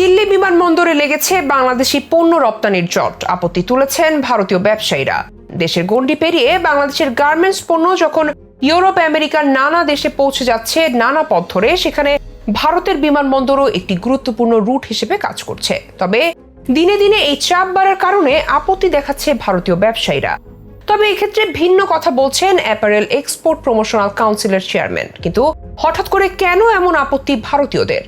দিল্লি বিমানবন্দরে লেগেছে বাংলাদেশি পণ্য রপ্তানির জট। আপত্তি তুলেছেন ভারতীয় ব্যবসায়ীরা। দেশের গণ্ডি পেরিয়ে বাংলাদেশের গার্মেন্টস পণ্য যখন ইউরোপ আমেরিকার নানা দেশে পৌঁছে যাচ্ছে, নানা পথ ধরে সেখানে ভারতের বিমানবন্দরও একটি গুরুত্বপূর্ণ রুট হিসেবে কাজ করছে। তবে দিনে দিনে এই চাপ বাড়ার কারণে আপত্তি দেখাচ্ছে ভারতীয় ব্যবসায়ীরা। তবে এক্ষেত্রে ভিন্ন কথা বলছেন অ্যাপারেল এক্সপোর্ট প্রমোশনাল কাউন্সিলের চেয়ারম্যান। কিন্তু হঠাৎ করে কেন এমন আপত্তি ভারতীয়দের?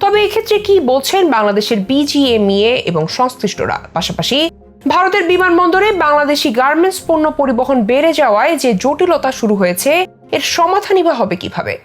তবে এক্ষেত্রে কি বলছেন বাংলাদেশের বিজিএমইএ এবং সংশ্লিষ্টরা? পাশাপাশি ভারতের বিমানবন্দরে বাংলাদেশি গার্মেন্টস পণ্য পরিবহন বেড়ে যাওয়ায় যে জটিলতা শুরু হয়েছে, এর সমাধানই হবে কীভাবে?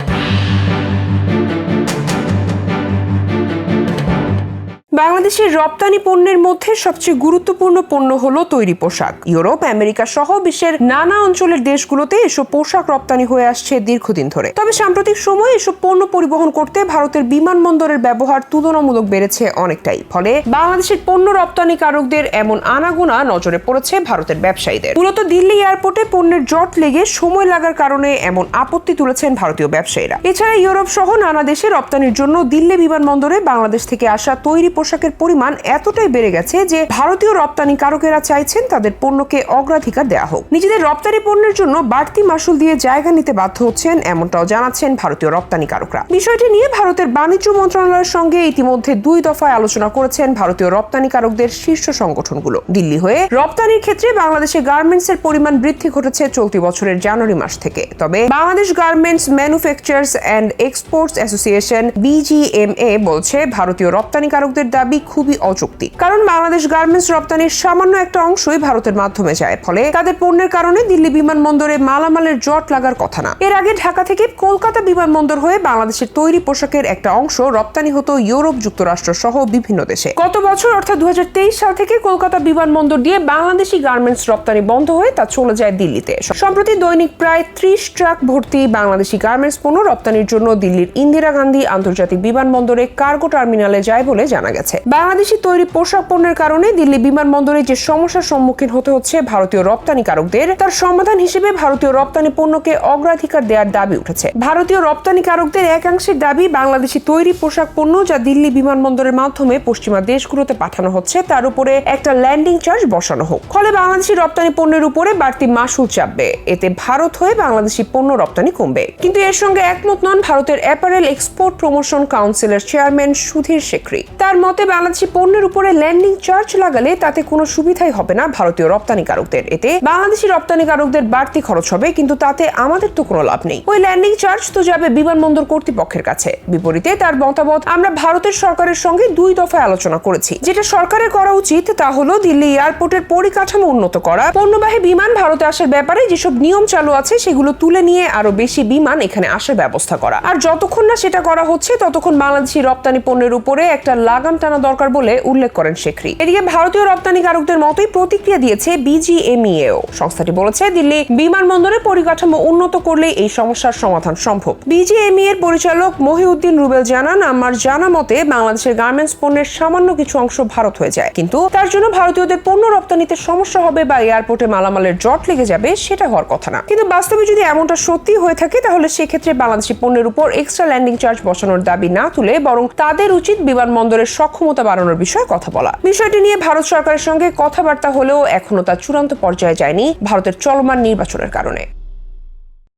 বাংলাদেশের রপ্তানি পণ্যের মধ্যে সবচেয়ে গুরুত্বপূর্ণ পণ্য হলো তৈরি পোশাক। ইউরোপ, আমেরিকা সহ বিশ্বের নানা অঞ্চলের দেশগুলোতে এসব পোশাক রপ্তানি হয়ে আসছে দীর্ঘদিন ধরে। তবে সাম্প্রতিক সময়ে এসব পণ্য পরিবহন করতে ভারতের বিমানবন্দরের ব্যবহার তুলনামূলক বেড়েছে অনেকটাই। ফলে বাংলাদেশের পণ্য রপ্তানিকারকদের এমন আনাগোনা নজরে পড়েছে ভারতের ব্যবসায়ীদের। মূলত দিল্লি এয়ারপোর্টে পণ্যের জট লেগে সময় লাগার কারণে এমন আপত্তি তুলেছেন ভারতীয় ব্যবসায়ীরা। এছাড়া ইউরোপ সহ নানা দেশে রপ্তানির জন্য দিল্লি বিমানবন্দরে বাংলাদেশ থেকে আসা তৈরি পোশাকের পরিমাণ এতটাই বেড়ে গেছে যে ভারতীয় রপ্তানিকারকেরা চাইছেন তাদের পণ্যকে অগ্রাধিকার দেওয়া হোক। নিজেদের রপ্তানি পণ্যের জন্য বাড়তি মাসুল দিয়ে জায়গা নিতে বাধ্য হচ্ছেন এমনটাও জানাচ্ছেন ভারতীয় রপ্তানিকারকরা বিষয়টি নিয়ে ভারতের বাণিজ্য মন্ত্রণালয়ের সঙ্গে ইতিমধ্যে দুই দফায় আলোচনা করেছেন ভারতীয় রপ্তানিকারকদের শীর্ষ সংগঠনগুলো। দিল্লি হয়ে রপ্তানির ক্ষেত্রে বাংলাদেশে গার্মেন্টস এর পরিমাণ বৃদ্ধি ঘটেছে চলতি বছরের জানুয়ারি মাস থেকে। তবে Bangladesh garments manufacturers and exports association, BGMA, বলছে ভারতীয় রপ্তানিকারকদের দাবি খুবই অযৌক্তিক। কারণ বাংলাদেশ গার্মেন্টস রপ্তানির সামান্য একটা অংশই ভারতের মাধ্যমে যায়। ফলে তাদের পণ্যের কারণে দিল্লি বিমানবন্দরে মালামালের জট লাগার কথা না। এর আগে ঢাকা থেকে কলকাতা বিমানবন্দর হয়ে বাংলাদেশের তৈরি পোশাকের একটা অংশ রপ্তানি হতো ইউরোপ, যুক্তরাষ্ট্র সহ বিভিন্ন দেশে। গত বছর, অর্থাৎ দু হাজার তেইশ সাল থেকে কলকাতা বিমানবন্দর দিয়ে বাংলাদেশি গার্মেন্টস রপ্তানি বন্ধ হয়ে তা চলে যায় দিল্লিতে। সম্প্রতি দৈনিক প্রায় ত্রিশ ট্রাক ভর্তি বাংলাদেশি গার্মেন্টস পণ্য রপ্তানির জন্য দিল্লির ইন্দিরা গান্ধী আন্তর্জাতিক বিমানবন্দরে কার্গো টার্মিনালে যায় বলে জানা গেছে। বাংলাদেশি তৈরি পোশাক পণ্যের কারণে দিল্লি বিমানবন্দরে যে সমস্যার সম্মুখীন হতে হচ্ছে ভারতীয় রপ্তানিকারকদের তার সমাধান হিসেবে ভারতীয় রপ্তানি পণ্যকে অগ্রাধিকার দেওয়ার দাবি উঠেছে। ভারতীয় রপ্তানিকারকদের একাংশের দাবি, বাংলাদেশি তৈরি পোশাক পণ্য যা দিল্লি বিমানবন্দরের মাধ্যমে পশ্চিমা দেশগুলোতে পাঠানো হচ্ছে, তার উপরে একটা ল্যান্ডিং চার্জ বসানো হোক। ফলে বাংলাদেশি রপ্তানি পণ্যের উপরে বাড়তি মাসুল চাপবে। এতে ভারত হয়ে বাংলাদেশি পণ্য রপ্তানি কমবে। কিন্তু এর সঙ্গে একমত নন ভারতের অ্যাপারেল এক্সপোর্ট প্রমোশন কাউন্সিলের চেয়ারম্যান সুধীর শেখরি। তার মতে বাংলাদেশি পণ্যের উপরে ল্যান্ডিং চার্জ লাগালে তাতে কোনো সুবিধাই হবে না ভারতীয় রপ্তানিকারকদের। এতে বাংলাদেশি রপ্তানিকারকদের বাড়তি খরচ হবে, কিন্তু তাতে আমাদের তো কোনো লাভ নেই। ওই ল্যান্ডিং চার্জ তো যাবে বিমানবন্দর কর্তৃপক্ষের কাছে। বিপরীতে তার মতামত, আমরা ভারতের সরকারের সঙ্গে দুই দফায় আলোচনা করেছি। যেটা সরকারের করা উচিত তা হলো দিল্লি এয়ারপোর্টের পরিকাঠামো উন্নত করা, পণ্যবাহী বিমান ভারতে আসার ব্যাপারে যেসব নিয়ম চালু আছে সেগুলো তুলে নিয়ে আরও বেশি বিমান এখানে আসার ব্যবস্থা করা। আর যতক্ষণ না সেটা করা হচ্ছে, ততক্ষণ বাংলাদেশি রপ্তানি পণ্যের উপরে একটা লাগাম টানা দরকার বলে উল্লেখ করেন শেখরি। এদিকে ভারতীয় রপ্তানিকারকদের মতোই প্রতিক্রিয়া দিয়েছে বিজিএমইএও। সংস্থাটি বলেছে, দিল্লি বিমানবন্দরে পরিকাঠামো উন্নত করলে এই সমস্যার সমাধান সম্ভব। বিজিএমই এর পরিচালক মহিউদ্দিন রুবেল জানান, আমার জানা মতে বাংলাদেশের গার্মেন্টস পণ্যের সামান্য কিছু অংশ ভারত হয়ে যায়। কিন্তু তার জন্য ভারতীয়দের পণ্য রপ্তানিতে সমস্যা হবে বা এয়ারপোর্টে মালামালের জট লেগে যাবে সেটা হওয়ার কথা না। কিন্তু বাস্তবে যদি এমনটা সত্যি হয়ে থাকে, তাহলে সেক্ষেত্রে বাংলাদেশি পণ্যের উপর এক্সট্রা ল্যান্ডিং চার্জ বসানোর দাবি না তুলে বরং তাদের উচিত বিমানবন্দরের সক্ষমতা বাড়ানোর বিষয়ে কথা বলা। বিষয়টি নিয়ে ভারত সরকারের সঙ্গে কথাবার্তা হলেও এখনও তা চূড়ান্ত পর্যায়ে যায়নি ভারতের চলমান নির্বাচনের কারণে।